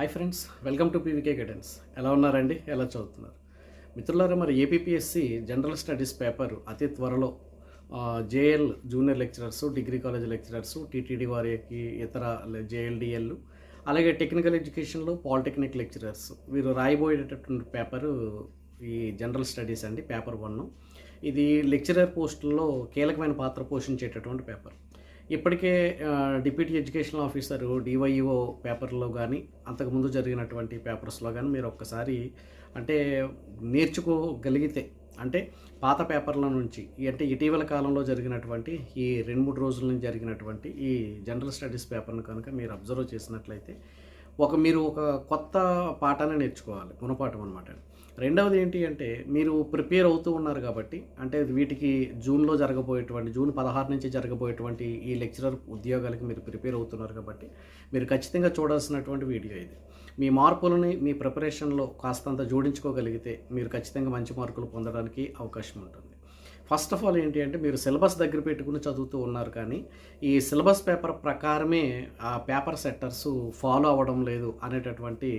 Hi friends welcome to PVK guidance. ఎలా ఉన్నారండి? ఎలా చదువుతున్నారు? మిత్రులారా మరి ఏపీపీఎస్సి జనరల్ స్టడీస్ పేపర్ అతి త్వరలో JL junior lecturers degree college lecturers TTD వారికి ఇతర జేఎల్డిఎల్ అలాగే టెక్నికల్ ఎడ్యుకేషన్లో పాలిటెక్నిక్ లెక్చరర్స్ వీరు రాయబోయేటటువంటి పేపరు ఈ జనరల్ స్టడీస్ అండి పేపర్ వన్. ఇది లెక్చరర్ పోస్టుల్లో కీలకమైన పాత్ర పోషించేటటువంటి పేపర్. ఇప్పటికే డిప్యూటీ ఎడ్యుకేషన్ ఆఫీసర్ డివైఓ పేపర్లో కానీ అంతకుముందు జరిగినటువంటి పేపర్స్లో కానీ మీరు ఒక్కసారి అంటే నేర్చుకోగలిగితే అంటే పాత పేపర్ల నుంచి అంటే ఇటీవల కాలంలో జరిగినటువంటి ఈ రెండు మూడు రోజుల నుంచి జరిగినటువంటి ఈ జనరల్ స్టడీస్ పేపర్ను కనుక మీరు అబ్జర్వ్ చేసినట్లయితే ఒక మీరు ఒక కొత్త పాఠాన్ని నేర్చుకోవాలి గుణపాఠం అనమాట రెండవది ఏంటి అంటే మీరు ప్రిపేర్ అవుతూ ఉన్నారు కాబట్టి అంటే వీటికి జూన్లో జరగబోయేటువంటి జూన్ పదహారు నుంచి జరగబోయేటువంటి ఈ లెక్చరర్ ఉద్యోగాలకి మీరు ప్రిపేర్ అవుతున్నారు కాబట్టి మీరు ఖచ్చితంగా చూడాల్సినటువంటి వీడియో ఇది. మీ మార్పులని మీ ప్రిపరేషన్లో కాస్తంత జోడించుకోగలిగితే మీరు ఖచ్చితంగా మంచి మార్కులు పొందడానికి అవకాశం ఉంటుంది. ఫస్ట్ ఆఫ్ ఆల్ ఏంటి అంటే మీరు సిలబస్ దగ్గర పెట్టుకుని చదువుతూ ఉన్నారు కానీ ఈ సిలబస్ పేపర్ ప్రకారమే ఆ పేపర్ సెట్టర్స్ ఫాలో అవ్వడం లేదు అనేటటువంటి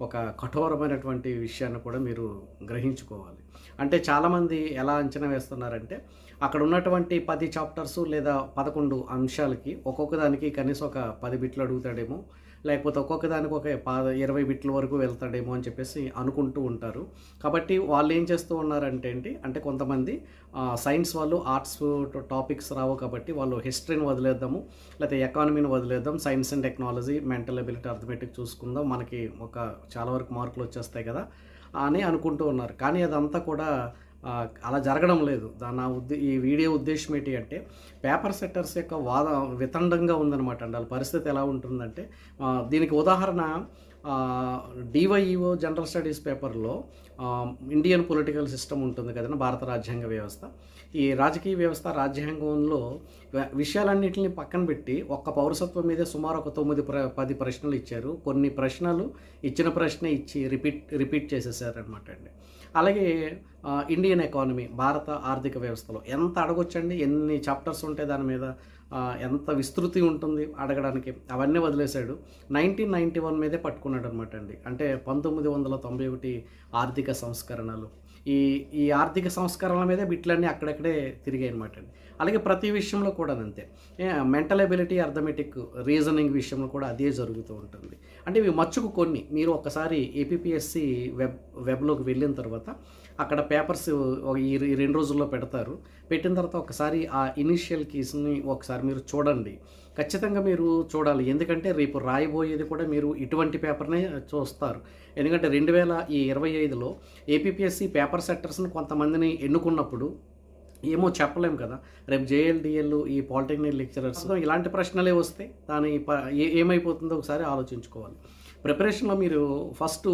ఒక కఠోరమైనటువంటి విషయాన్ని కూడా మీరు గ్రహించుకోవాలి. అంటే చాలామంది ఎలా అంచనా వేస్తున్నారంటే అక్కడ ఉన్నటువంటి పది చాప్టర్స్ లేదా పదకొండు అంశాలకి ఒక్కొక్క దానికి కనీసం ఒక పది బిట్లు అడుగుతాడేమో. లేకపోతే ఒక్కొక్క దానికి ఒక పాద ఇరవై బిట్ల వరకు వెళ్తాడేమో అని చెప్పేసి అనుకుంటూ ఉంటారు. కాబట్టి వాళ్ళు ఏం చేస్తూ ఉన్నారంటే ఏంటి అంటే కొంతమంది సైన్స్ వాళ్ళు ఆర్ట్స్ టాపిక్స్ రావు కాబట్టి వాళ్ళు హిస్టరీని వదిలేద్దాము లేకపోతే ఎకానమీని వదిలేద్దాం science and technology mental ability arithmetic చూసుకుందాం మనకి ఒక చాలా వరకు మార్కులు వచ్చేస్తాయి కదా అని అనుకుంటూ ఉన్నారు. కానీ అదంతా కూడా అలా జరగడం లేదు. దాని నా ఉద్దే ఈ వీడియో ఉద్దేశం ఏంటి అంటే పేపర్ సెట్టర్స్ యొక్క వాద వితండంగా ఉందన్నమాట అండి. వాళ్ళ పరిస్థితి ఎలా ఉంటుందంటే దీనికి ఉదాహరణ డివైఈఓ జనరల్ స్టడీస్ పేపర్లో ఇండియన్ పొలిటికల్ సిస్టమ్ ఉంటుంది కదండి భారత రాజ్యాంగ వ్యవస్థ. ఈ రాజకీయ వ్యవస్థ రాజ్యాంగంలో వ- విషయాలన్నింటిని పక్కన పెట్టి ఒక్క పౌరసత్వం మీదే సుమారు ఒక తొమ్మిది ప్ర పది ప్రశ్నలు ఇచ్చారు. కొన్ని ప్రశ్నలు ఇచ్చిన ప్రశ్న ఇచ్చి రిపీట్ రిపీట్ చేసేసారనమాట అండి. అలాగే ఇండియన్ ఎకానమీ భారత ఆర్థిక వ్యవస్థలో ఎంత అడగొచ్చండి? ఎన్ని చాప్టర్స్ ఉంటాయి దాని మీద ఎంత విస్తృతి ఉంటుంది అడగడానికి? అవన్నీ వదిలేశాడు. నైన్టీన్ నైంటీ వన్ మీదే పట్టుకున్నాడు అనమాట అండి. అంటే పంతొమ్మిది వందల తొంభై ఒకటి ఆర్థిక సంస్కరణలు. ఈ ఈ ఆర్థిక సంస్కరణల మీదే బిట్లన్నీ అక్కడక్కడే తిరిగాయి అనమాట అండి. అలాగే ప్రతి విషయంలో కూడా అంతే. మెంటల్ ఎబిలిటీ అర్థమెటిక్ రీజనింగ్ విషయంలో కూడా అదే జరుగుతూ ఉంటుంది. అంటే ఇవి మచ్చుకు కొన్ని. మీరు ఒకసారి ఏపీఎస్సి వెబ్ వెబ్లోకి వెళ్ళిన తర్వాత అక్కడ పేపర్స్ ఈ ఈ రెండు రోజుల్లో పెడతారు. పెట్టిన తర్వాత ఒకసారి ఆ ఇనిషియల్ కీస్ని ఒకసారి మీరు చూడండి. ఖచ్చితంగా మీరు చూడాలి. ఎందుకంటే రేపు రాయబోయేది కూడా మీరు ఇటువంటి పేపర్నే చూస్తారు. ఎందుకంటే రెండు వేల ఈ ఇరవై ఐదులో ఏపీఎస్సి పేపర్ సెట్టర్స్ని కొంతమందిని ఎన్నుకున్నప్పుడు ఏమో చెప్పలేం కదా. రేపు జేఎల్డిఎల్ ఈ పాలిటెక్నిక్ లెక్చరర్స్ ఇలాంటి ప్రశ్నలే వస్తే దాని ప- ఏమైపోతుందో ఒకసారి ఆలోచించుకోవాలి. ప్రిపరేషన్లో మీరు ఫస్ట్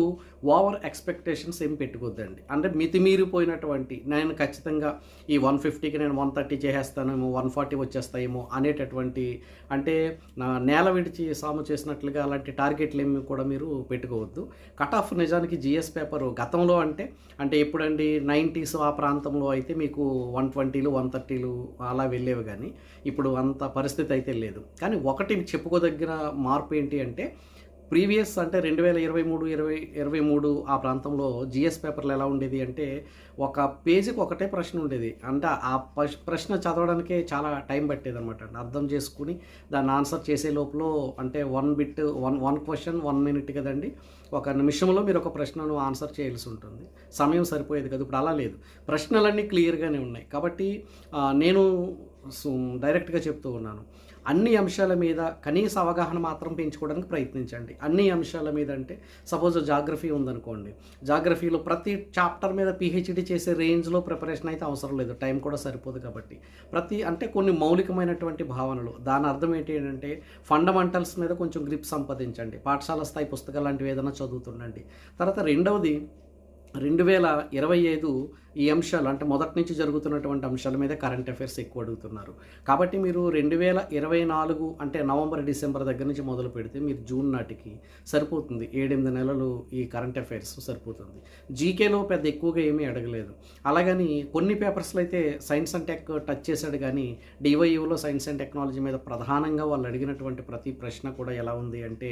ఓవర్ ఎక్స్పెక్టేషన్స్ ఏం పెట్టుకోవద్దండి అంటే మితిమీరిపోయినటువంటి నేను ఖచ్చితంగా ఈ వన్ ఫిఫ్టీకి నేను వన్ థర్టీ చేసేస్తానేమో వన్ ఫార్టీ వచ్చేస్తాయేమో అనేటటువంటి అంటే నా నేల విడిచి సాము చేసినట్లుగా అలాంటి టార్గెట్లు ఏమి కూడా మీరు పెట్టుకోవద్దు. కట్ ఆఫ్ నిజానికి జిఎస్ పేపర్ గతంలో అంటే అంటే ఎప్పుడండి నైంటీస్ ఆ ప్రాంతంలో అయితే మీకు వన్ ట్వంటీలు వన్ థర్టీలు అలా వెళ్ళేవి కానీ ఇప్పుడు అంత పరిస్థితి అయితే లేదు. కానీ ఒకటి చెప్పుకోదగిన మార్పు ఏంటి అంటే ప్రీవియస్ అంటే రెండు వేల ఇరవై మూడు ఇరవై ఇరవై మూడు ఆ ప్రాంతంలో జిఎస్ పేపర్లు ఎలా ఉండేది అంటే ఒక పేజీకి ఒకటే ప్రశ్న ఉండేది. అంటే ఆ ప్రశ్న చదవడానికే చాలా టైం పట్టేది అనమాట అర్థం చేసుకుని దాన్ని ఆన్సర్ చేసే లోపల అంటే one bit one one question one minute కదండి. ఒక నిమిషంలో మీరు ఒక ప్రశ్నను ఆన్సర్ చేయాల్సి ఉంటుంది. సమయం సరిపోయేది కదా. ఇప్పుడు అలా లేదు. ప్రశ్నలన్నీ క్లియర్గానే ఉన్నాయి. కాబట్టి నేను డైరెక్ట్గా చెప్తూ ఉన్నాను. అన్ని అంశాల మీద కనీస అవగాహన మాత్రం పెంచుకోవడానికి ప్రయత్నించండి. అన్ని అంశాల మీద అంటే సపోజ్ జాగ్రఫీ ఉందనుకోండి. జాగ్రఫీలో ప్రతి చాప్టర్ మీద పిహెచ్డి చేసే రేంజ్లో ప్రిపరేషన్ అయితే అవసరం లేదు. టైం కూడా సరిపోదు కాబట్టి. ప్రతి అంటే కొన్ని మౌలికమైనటువంటి భావనలు. దాని అర్థం ఏంటి అంటే ఫండమెంటల్స్ మీద కొంచెం గ్రిప్ సంపాదించండి. పాఠశాల స్థాయి పుస్తకాలు లాంటివి ఏదైనా చదువుతుండండి. తర్వాత రెండవది రెండు వేల ఇరవై ఐదు ఈ అంశాలు అంటే మొదటి నుంచి జరుగుతున్నటువంటి అంశాల మీద కరెంట్ అఫైర్స్ ఎక్కువ అడుగుతున్నారు. కాబట్టి మీరు రెండు వేల ఇరవై నాలుగు అంటే నవంబర్ డిసెంబర్ దగ్గర నుంచి మొదలు పెడితే మీరు జూన్ నాటికి సరిపోతుంది. ఏడెనిమిది నెలలు ఈ కరెంట్ అఫైర్స్ సరిపోతుంది. జీకేలో పెద్ద ఎక్కువగా ఏమీ అడగలేదు. అలాగని కొన్ని పేపర్స్లో అయితే సైన్స్ అండ్ టెక్ టచ్ చేశాడు కానీ డివైయూలో సైన్స్ అండ్ టెక్నాలజీ మీద ప్రధానంగా వాళ్ళు అడిగినటువంటి ప్రతి ప్రశ్న కూడా ఎలా ఉంది అంటే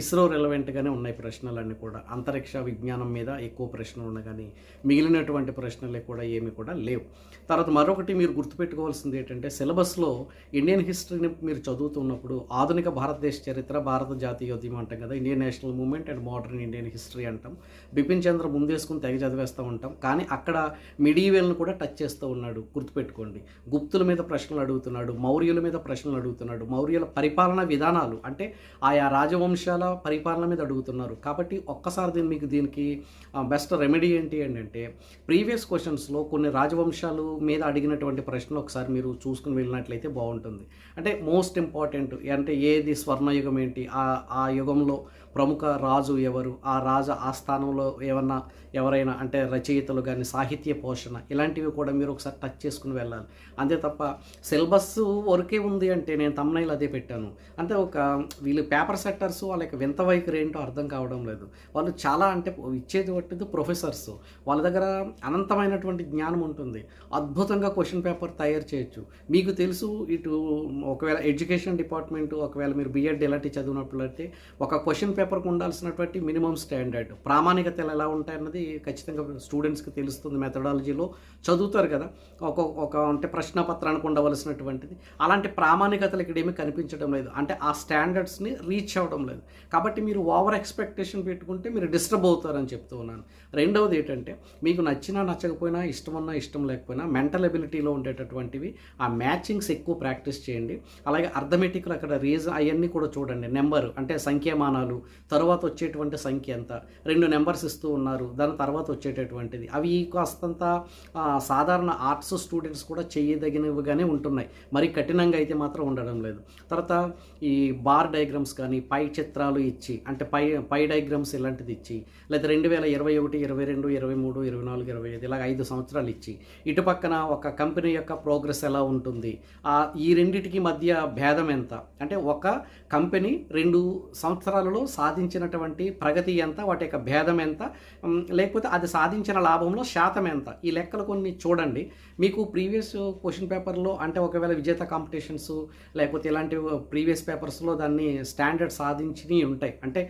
ఇస్రో రిలవెంట్గానే ఉన్నాయి ప్రశ్నలన్నీ కూడా. అంతరిక్ష విజ్ఞానం మీద ఎక్కువ ప్రశ్నలు ఉన్నాయి కానీ మిగిలినటువంటి ప్రశ్నలే కూడా ఏమి కూడా లేవు. తర్వాత మరొకటి మీరు గుర్తుపెట్టుకోవాల్సింది ఏంటంటే సిలబస్లో ఇండియన్ హిస్టరీని మీరు చదువుతున్నప్పుడు ఆధునిక భారతదేశ చరిత్ర భారత జాతీయోద్యమం అంటాం కదా Indian national movement and modern Indian history అంటాం. బిపిన్ చంద్ర ముందేసుకుని తెగ చదివేస్తూ ఉంటాం. కానీ అక్కడ మిడీవెల్ని కూడా టచ్ చేస్తూ ఉన్నాడు గుర్తుపెట్టుకోండి. గుప్తుల మీద ప్రశ్నలు అడుగుతున్నాడు మౌర్యుల మీద ప్రశ్నలు అడుగుతున్నాడు మౌర్యుల పరిపాలనా విధానాలు అంటే ఆయా రాజవంశాల పరిపాలన మీద అడుగుతున్నారు. కాబట్టి ఒక్కసారి దీన్ని మీకు దీనికి బెస్ట్ రెమెడీ ఏంటి అని అంటే ప్రీవియస్ క్వశ్చన్స్లో కొన్ని రాజవంశాలు మీద అడిగినటువంటి ప్రశ్నలు ఒకసారి మీరు చూసుకుని వెళ్ళినట్లయితే బాగుంటుంది. అంటే మోస్ట్ ఇంపార్టెంట్ అంటే ఏది స్వర్ణయుగం ఏంటి? ఆ ఆ యుగంలో ప్రముఖ రాజు ఎవరు? ఆ రాజు ఆస్థానంలో ఏమన్నా ఎవరైనా అంటే రచయితలు కానీ సాహిత్య పోషణ ఇలాంటివి కూడా మీరు ఒకసారి టచ్ చేసుకుని వెళ్ళాలి. అంతే తప్ప సిలబస్ వరకే ఉంది అంటే నేను తమ్నైల్ అదే పెట్టాను. అంటే ఒక వీళ్ళు పేపర్ సెట్టర్స్ వాళ్ళ యొక్క వింత వైఖరి ఏంటో అర్థం కావడం లేదు. వాళ్ళు చాలా అంటే ఇచ్చేది పట్టింది ప్రొఫెసర్స్. వాళ్ళ దగ్గర అనంతమైనటువంటి జ్ఞానం ఉంటుంది. అద్భుతంగా క్వశ్చన్ పేపర్ తయారు చేయొచ్చు. మీకు తెలుసు ఇటు ఒకవేళ ఎడ్యుకేషన్ డిపార్ట్మెంట్ ఒకవేళ మీరు బిఎడ్ ఎలాంటి చదివినట్లయితే ఒక క్వశ్చన్ పేపర్కి ఉండాల్సినటువంటి మినిమం స్టాండర్డ్. ప్రామాణికతలు ఎలా ఉంటాయన్నది ఖచ్చితంగా స్టూడెంట్స్కి తెలుస్తుంది మెథడాలజీలో. చదువుతారు కదా. ఒక ఒక అంటే ప్రశ్న పత్రానికి ఉండవలసినటువంటిది. అలాంటి ప్రామాణికతలు ఇక్కడ ఏమీ కనిపించడం లేదు. అంటే ఆ స్టాండర్డ్స్ని రీచ్ అవ్వడం లేదు. కాబట్టి మీరు ఓవర్ ఎక్స్పెక్టేషన్ పెట్టుకుంటే మీరు డిస్టర్బ్ అవుతారని చెప్తూ ఉన్నాను. రెండవది ఏంటంటే మీకు నచ్చినా నచ్చినా నచ్చకపోయినా ఇష్టమన్నా ఇష్టం లేకపోయినా మెంటల్ ఎబిలిటీలో ఉండేటటువంటివి ఆ మ్యాచింగ్స్ ఎక్కువ ప్రాక్టీస్ చేయండి. అలాగే అర్థమెటిక్లు అక్కడ రీజన్ అవన్నీ కూడా చూడండి. నెంబర్ అంటే సంఖ్యామానాలు తర్వాత వచ్చేటువంటి సంఖ్య ఎంత రెండు నెంబర్స్ ఇస్తూ ఉన్నారు దాని తర్వాత వచ్చేటటువంటిది. అవి కాస్తంత సాధారణ ఆర్ట్స్ స్టూడెంట్స్ కూడా చేయదగినవిగానే ఉంటున్నాయి. మరి కఠినంగా అయితే మాత్రం ఉండడం లేదు. తర్వాత ఈ బార్ డయాగ్రామ్స్ కానీ పై చిత్రాలు ఇచ్చి అంటే పై పై డయాగ్రామ్స్ ఇలాంటిది ఇచ్చి లేదా రెండు వేల ఇరవై ఒకటి ఇరవై రెండు ఇరవై మూడు ఇరవై నాలుగు ఇరవై ఐదు ఇలాగ ఐదు సంవత్సరాలు ఇచ్చి. ఇటు పక్కన ఒక కంపెనీ యొక్క ప్రోగ్రెస్ ఎలా ఉంటుంది? ఆ ఈ రెండిటికి మధ్య భేదం ఎంత? అంటే ఒక కంపెనీ రెండు సంవత్సరాలలో సాధించినటువంటి ప్రగతి ఎంత? వాటి యొక్క భేదం ఎంత? లేకపోతే అది సాధించిన లాభంలో శాతం ఎంత? ఈ లెక్కలు కొన్ని చూడండి. మీకు ప్రీవియస్ క్వశ్చన్ పేపర్లో అంటే ఒకవేళ విజేత కాంపిటీషన్స్ లేకపోతే ఇలాంటి ప్రీవియస్ పేపర్స్లో దాన్ని స్టాండర్డ్ సాధించినవి ఉంటాయి. అంటే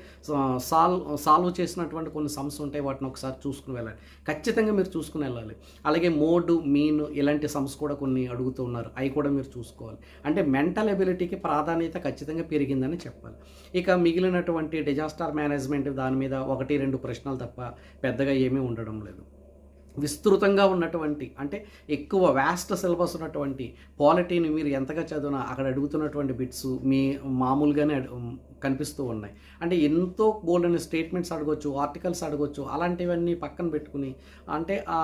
సాల్వ్ సాల్వ్ చేసినటువంటి కొన్ని సమ్స్ ఉంటాయి. వాటిని ఒకసారి చూసుకుని వెళ్ళాలి ఖచ్చితంగా మీరు చూసుకుని వెళ్ళాలి. అలాగే మోడ్ మీన్ ఇలాంటి సమ్స్ కూడా కొన్ని అడుగుతూ ఉన్నారు. అవి కూడా మీరు చూసుకోవాలి. అంటే మెంటల్ ఎబిలిటీకి ప్రాధాన్యత ఖచ్చితంగా పెరిగిందని చెప్పాలి. ఇక మిగిలినటువంటి డిజాస్టర్ మేనేజ్మెంట్ దాని మీద ఒకటి రెండు ప్రశ్నలు తప్ప పెద్దగా ఏమీ ఉండడం లేదు. విస్తృతంగా ఉన్నటువంటి అంటే ఎక్కువ వ్యాస్ట్ సిలబస్ ఉన్నటువంటి పాలిటీని మీరు ఎంతగా చదివినా అక్కడ అడుగుతున్నటువంటి బిట్స్ మీ మామూలుగానే కనిపిస్తూ ఉన్నాయి. అంటే ఎంతో బోల్డ్ స్టేట్మెంట్స్ అడగొచ్చు ఆర్టికల్స్ అడగొచ్చు అలాంటివన్నీ పక్కన పెట్టుకుని అంటే ఆ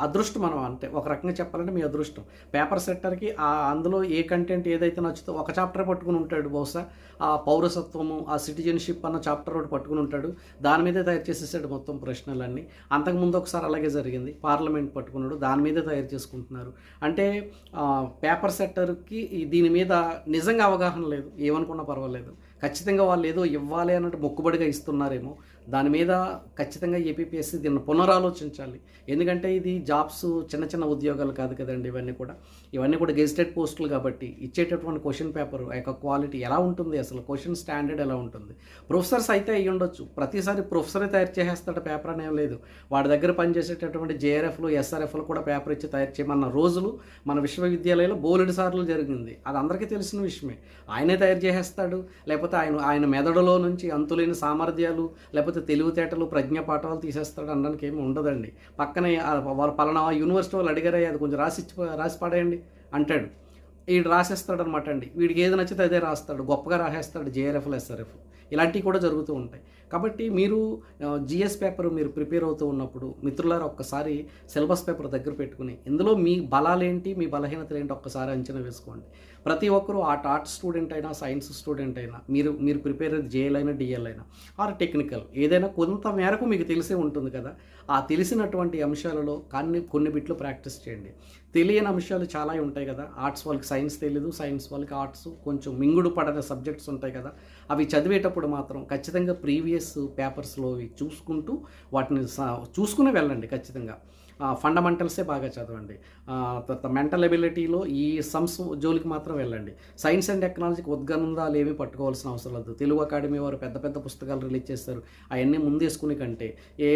అదృష్టం మనం అంటే ఒక రకంగా చెప్పాలంటే మీ అదృష్టం. పేపర్ సెట్టర్కి ఆ అందులో ఏ కంటెంట్ ఏదైతే నచ్చుతో ఒక చాప్టర్ పట్టుకుని ఉంటాడు బహుశా ఆ పౌరసత్వము ఆ సిటిజన్షిప్ అన్న చాప్టర్ ఒకటి పట్టుకుని ఉంటాడు. దాని మీదే తయారు చేసేసాడు మొత్తం ప్రశ్నలన్నీ. అంతకుముందు ఒకసారి అలాగే జరిగింది. పార్లమెంట్ పట్టుకున్నాడు దాని మీదే తయారు చేసుకుంటున్నారు. అంటే పేపర్ సెట్టర్కి దీని మీద నిజంగా అవగాహన లేదు. ఏమనుకున్నా పర్వాలేదు. ఖచ్చితంగా వాళ్ళు ఏదో ఇవ్వాలి అన్నట్టు మొక్కుబడిగా ఇస్తున్నారేమో. దాని మీద ఖచ్చితంగా ఏపీపీఎస్సీ దీన్ని పునరాలోచించాలి. ఎందుకంటే ఇది జాబ్స్ చిన్న చిన్న ఉద్యోగాలు కాదు కదండి ఇవన్నీ కూడా. ఇవన్నీ కూడా గెజిటెడ్ పోస్టులు కాబట్టి ఇచ్చేటటువంటి క్వశ్చన్ పేపర్ ఆ యొక్క క్వాలిటీ ఎలా ఉంటుంది? అసలు క్వశ్చన్ స్టాండర్డ్ ఎలా ఉంటుంది? ప్రొఫెసర్స్ అయితే అయ్యి ఉండొచ్చు. ప్రతిసారి ప్రొఫెసరే తయారు చేసేస్తాడు పేపర్ అనేం లేదు. వాడి దగ్గర పనిచేసేటటువంటి జేఆర్ఎఫ్లు ఎస్ఆర్ఎఫ్లు కూడా పేపర్ ఇచ్చి తయారు చేయమన్న రోజులు మన విశ్వవిద్యాలయంలో బోలెడు సార్లు జరిగింది. అది అందరికీ తెలిసిన విషయమే. ఆయనే తయారు చేసేస్తాడు. లేకపోతే ఆయన ఆయన మెదడులో నుంచి అంతులేని సామర్థ్యాలు లేకపోతే తెలివితేటలు ప్రజ్ఞాపాఠాలు తీసేస్తాడు అనడానికి ఏమి ఉండదండి. పక్కనే ఆ వాళ్ళ పలానా యూనివర్సిటీ వాళ్ళు అడిగారే అది కొంచెం రాసి రాసి పాడేయండి అంటాడు. వీడు రాసేస్తాడు అనమాట అండి. వీడికి ఏది నచ్చితే అదే రాస్తాడు. గొప్పగా రాసేస్తాడు జేఆర్ఎఫ్లు ఎస్ఆర్ఎఫ్. ఇలాంటివి కూడా జరుగుతూ ఉంటాయి. కాబట్టి మీరు జిఎస్ పేపర్ మీరు ప్రిపేర్ అవుతూ ఉన్నప్పుడు మిత్రులారా ఒక్కసారి సిలబస్ పేపర్ దగ్గర పెట్టుకుని ఇందులో మీ బలాలేంటి మీ బలహీనతలు ఏంటి ఒక్కసారి అంచనా వేసుకోండి. ప్రతి ఒక్కరూ ఆర్ట్ ఆర్ట్ స్టూడెంట్ అయినా సైన్స్ స్టూడెంట్ అయినా మీరు మీరు ప్రిపేర్ జేఎల్ అయినా డిఎల్ అయినా ఆర్ టెక్నికల్ ఏదైనా కొంత మేరకు మీకు తెలిసే ఉంటుంది కదా. ఆ తెలిసినటువంటి అంశాలలో కొన్ని కొన్ని బిట్లు ప్రాక్టీస్ చేయండి. తెలియని అంశాలు చాలా ఉంటాయి కదా. ఆర్ట్స్ వాళ్ళకి సైన్స్ తెలియదు సైన్స్ వాళ్ళకి ఆర్ట్స్ కొంచెం మింగుడు పడని సబ్జెక్ట్స్ ఉంటాయి కదా. అవి చదివేటప్పుడు మాత్రం ఖచ్చితంగా ప్రీవియస్ పేపర్స్లో అవి చూసుకుంటూ వాటిని స- చూసుకుని వెళ్ళండి ఖచ్చితంగా. ఫండమెంటల్సే బాగా చదవండి. తర్వాత మెంటల్ ఎబిలిటీలో ఈ సమ్స్ జోలికి మాత్రం వెళ్ళండి. సైన్స్ అండ్ టెక్నాలజీకి ఉద్గంధాలు ఏమీ పట్టుకోవాల్సిన అవసరం లేదు. తెలుగు అకాడమీ వారు పెద్ద పెద్ద పుస్తకాలు రిలీజ్ చేస్తారు. అవన్నీ ముందేసుకుని కంటే ఏ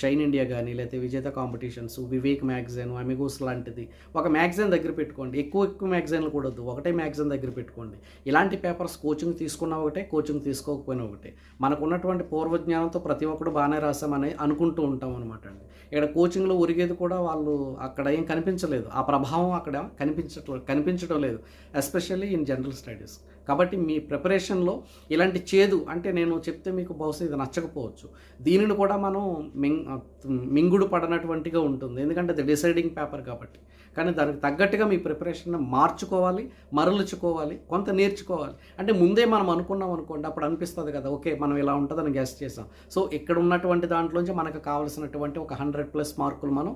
షైన్ ఇండియా కానీ లేకపోతే విజేత కాంపిటీషన్స్ వివేక్ మ్యాగజైన్ అమిగోస్ లాంటిది. ఒక మ్యాగజైన్ దగ్గర పెట్టుకోండి. ఎక్కువ ఎక్కువ మ్యాగజైన్లు కూడా వద్దు. ఒకటే మ్యాగజైన్ దగ్గర పెట్టుకోండి. ఇలాంటి పేపర్స్ కోచింగ్ తీసుకున్న ఒకటే కోచింగ్ తీసుకోకపోయినా ఒకటే. మనకున్నటువంటి పూర్వజ్ఞానంతో ప్రతి ఒక్కడు బాగానే రాసామని అనుకుంటూ ఉంటాం అనమాట అండి. ఇక్కడ కోచింగ్ కోచింగ్లో ఒరిగేది కూడా వాళ్ళు అక్కడ ఏం కనిపించలేదు. ఆ ప్రభావం అక్కడ కనిపించట్లేదు కనిపించడం లేదు. ఎస్పెషల్లీ ఇన్ జనరల్ స్టడీస్ కాబట్టి మీ ప్రిపరేషన్లో ఇలాంటి చేదు అంటే నేను చెప్తే మీకు బహుశా ఇది నచ్చకపోవచ్చు. దీనిని కూడా మనం మింగ్ మింగుడు పడనటువంటిగా ఉంటుంది. ఎందుకంటే అది డిసైడింగ్ పేపర్ కాబట్టి. కానీ దానికి తగ్గట్టుగా మీ ప్రిపరేషన్ మార్చుకోవాలి మరలుచుకోవాలి కొంత నేర్చుకోవాలి. అంటే ముందే మనం అనుకున్నాం అనుకోండి అప్పుడు అనిపిస్తుంది కదా ఓకే మనం ఇలా ఉంటుందని గెస్ట్ చేసాం. సో ఇక్కడ ఉన్నటువంటి దాంట్లోంచి మనకు కావాల్సినటువంటి ఒక హండ్రెడ్ ప్లస్ మార్కులు మనం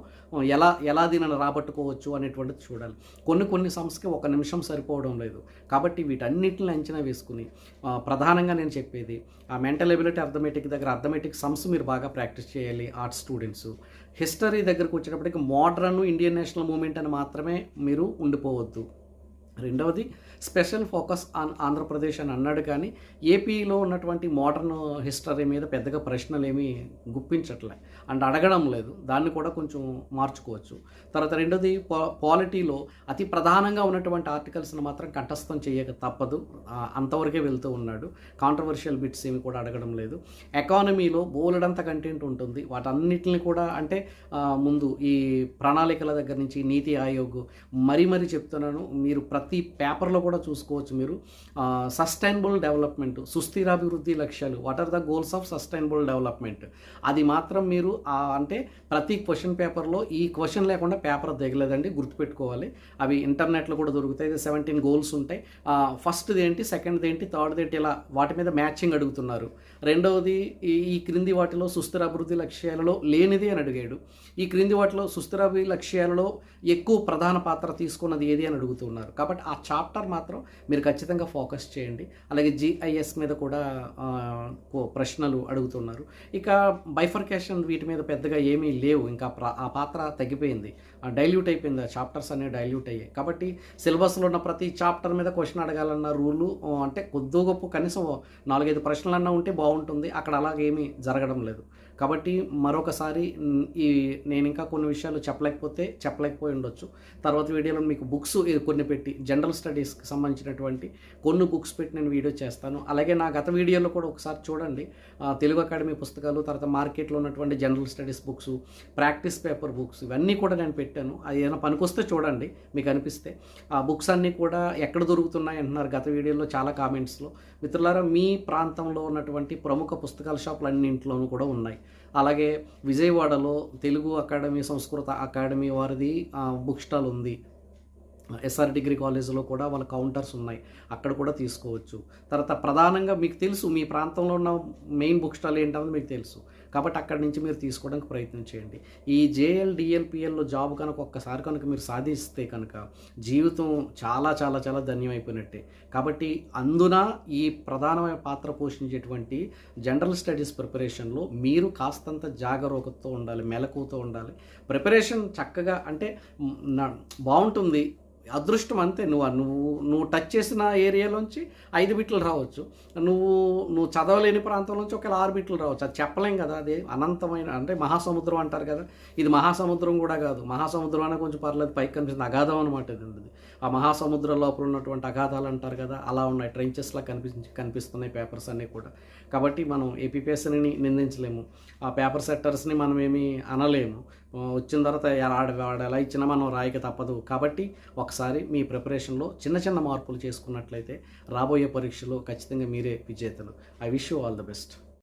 ఎలా ఎలా దీనిని రాబట్టుకోవచ్చు అనేటువంటిది చూడాలి. కొన్ని కొన్ని సంస్థకి ఒక నిమిషం సరిపోవడం లేదు. కాబట్టి వీటన్నిటిని అంచనా వేసుకుని ప్రధానంగా నేను చెప్పేది ఆ మెంటల్ ఎబిలిటీ అర్థమెటిక్ దగ్గర అర్థమెటిక్ సమ్స్ మీరు బాగా ప్రాక్టీస్ చేయాలి ఆర్ట్స్ స్టూడెంట్స్ హిస్టరీ దగ్గరకు వచ్చేటప్పటికి మోడ్రన్ ఇండియన్ నేషనల్ మూమెంట్ అని మాత్రమే మీరు ఉండిపోవద్దు. రెండవది స్పెషల్ ఫోకస్ ఆన్ ఆంధ్రప్రదేశ్ అని అన్నాడు కానీ ఏపీలో ఉన్నటువంటి మోడర్న్ హిస్టరీ మీద పెద్దగా ప్రశ్నలు ఏమీ గుప్పించట్లే. అండ్ అడగడం లేదు. దాన్ని కూడా కొంచెం మార్చుకోవచ్చు. తర్వాత రెండోది పాలిటీలో అతి ప్రధానంగా ఉన్నటువంటి ఆర్టికల్స్ని మాత్రం కంఠస్థం చేయక తప్పదు. అంతవరకే వెళ్తూ ఉన్నాడు. కాంట్రవర్షియల్ బిట్స్ ఏమి కూడా అడగడం లేదు. ఎకానమీలో బోలెడంత కంటెంట్ ఉంటుంది. వాటన్నిటిని కూడా అంటే ముందు ఈ ప్రణాళికల దగ్గర నుంచి నీతి ఆయోగ్ మరీ మరీ చెప్తున్నాను. మీరు ప్రతి పేపర్లో కూడా చూసుకోవచ్చు మీరు. సస్టైనబుల్ డెవలప్మెంట్ సుస్థిరాభివృద్ధి లక్ష్యాలు. What are the goals of sustainable development? అది మాత్రం మీరు అంటే ప్రతి క్వశ్చన్ పేపర్లో ఈ క్వశ్చన్ లేకుండా పేపర్ దిగలేదండి గుర్తుపెట్టుకోవాలి. అవి ఇంటర్నెట్లో కూడా దొరుకుతాయి. సెవెంటీన్ గోల్స్ ఉంటాయి. ఫస్ట్ది ఏంటి సెకండ్ది ఏంటి థర్డ్ది ఏంటి ఇలా వాటి మీద మ్యాచింగ్ అడుగుతున్నారు. రెండవది ఈ ఈ క్రింది వాటిలో సుస్థిర అభివృద్ధి లక్ష్యాలలో లేనిది అని అడిగాడు. ఈ క్రింది వాటిలో సుస్థిర అభివృద్ధి లక్ష్యాలలో ఎక్కువ ప్రధాన పాత్ర తీసుకున్నది ఏది అని అడుగుతున్నారు. కాబట్టి ఆ చాప్టర్ మాత్రం మీరు ఖచ్చితంగా ఫోకస్ చేయండి. అలాగే జిఐఎస్ మీద కూడా కో- ప్రశ్నలు అడుగుతున్నారు. ఇక బైఫర్కేషన్ వీటి మీద పెద్దగా ఏమీ లేవు. ఇంకా ఆ పాత్ర తగ్గిపోయింది. డైల్యూట్ అయిపోయింది. ఆ చాప్టర్స్ అనేవి డైల్యూట్ అయ్యాయి. కాబట్టి సిలబస్లో ఉన్న ప్రతి చాప్టర్ మీద క్వశ్చన్ అడగాలన్న రూలు అంటే కొద్దో గొప్ప కనీసం నాలుగైదు ప్రశ్నలన్నా ఉంటే బాగుంటుంది. అక్కడ అలాగేమీ జరగడం లేదు. కాబట్టి మరొకసారి ఈ నేను ఇంకా కొన్ని విషయాలు చెప్పలేకపోతే చెప్పలేకపోయి ఉండొచ్చు. తర్వాత వీడియోలో మీకు బుక్స్ కొన్ని పెట్టి జనరల్ స్టడీస్కి సంబంధించినటువంటి కొన్ని బుక్స్ పెట్టి నేను వీడియో చేస్తాను. అలాగే నా గత వీడియోలో కూడా ఒకసారి చూడండి. తెలుగు అకాడమీ పుస్తకాలు తర్వాత మార్కెట్లో ఉన్నటువంటి general studies books practice paper books ఇవన్నీ కూడా నేను పెట్టాను. అది ఏదైనా పనికొస్తే చూడండి మీకు అనిపిస్తే. ఆ బుక్స్ అన్నీ కూడా ఎక్కడ దొరుకుతున్నాయి అంటున్నారు గత వీడియోలో చాలా కామెంట్స్లో. మిత్రులారా మీ ప్రాంతంలో ఉన్నటువంటి ప్రముఖ పుస్తకాల షాపులు అన్నింటిలోనూ కూడా ఉన్నాయి. అలాగే విజయవాడలో తెలుగు అకాడమీ సంస్కృత అకాడమీ వారిది బుక్ స్టాల్ ఉంది. ఎస్ఆర్ డిగ్రీ కాలేజీలో కూడా వాళ్ళ కౌంటర్స్ ఉన్నాయి. అక్కడ కూడా తీసుకోవచ్చు. తర్వాత ప్రధానంగా మీకు తెలుసు మీ ప్రాంతంలో ఉన్న మెయిన్ బుక్ స్టాల్ ఏంటన్నది మీకు తెలుసు. కాబట్టి అక్కడి నుంచి మీరు తీసుకోవడానికి ప్రయత్నం చేయండి. ఈ జేఎల్ డిఎల్పిఎల్లో జాబ్ కనుక ఒక్కసారి కనుక మీరు సాధిస్తే కనుక జీవితం చాలా చాలా చాలా ధన్యమైపోయినట్టే. కాబట్టి అందున ఈ ప్రధానమైన పాత్ర పోషించేటువంటి జనరల్ స్టడీస్ ప్రిపరేషన్లో మీరు కాస్తంత జాగరూకతతో ఉండాలి మెలకువతో ఉండాలి. ప్రిపరేషన్ చక్కగా అంటే బాగుంటుంది. అదృష్టం అంతే. నువ్వు నువ్వు నువ్వు టచ్ చేసిన ఏరియాలోంచి ఐదు బిట్లు రావచ్చు. నువ్వు నువ్వు చదవలేని ప్రాంతంలోంచి ఒకవేళ ఆరు బిట్లు రావచ్చు. అది చెప్పలేం కదా. అది అనంతమైన అంటే మహాసముద్రం అంటారు కదా. ఇది మహాసముద్రం కూడా కాదు. మహాసముద్రం అనే కొంచెం పర్లేదు. పైకి కనిపిస్తుంది. అగాధం అనమాట ఇది ఉంది. ఆ మహాసముద్రం లోపల ఉన్నటువంటి అగాధాలు అంటారు కదా. అలా ఉన్నాయి. ట్రెంచెస్లా కనిపించి కనిపిస్తున్నాయి పేపర్స్ అన్నీ కూడా. కాబట్టి మనం ఏపీపీఎస్ని నిందించలేము. ఆ పేపర్ సెట్టర్స్ని మనం ఏమీ అనలేము. వచ్చిన తర్వాత ఆడ వాడు ఎలా ఇచ్చినా మనం రాయక తప్పదు. కాబట్టి ఒకసారి మీ ప్రిపరేషన్లో చిన్న చిన్న మార్పులు చేసుకున్నట్లయితే రాబోయే పరీక్షలో ఖచ్చితంగా మీరే విజేతలు. I wish you all the best.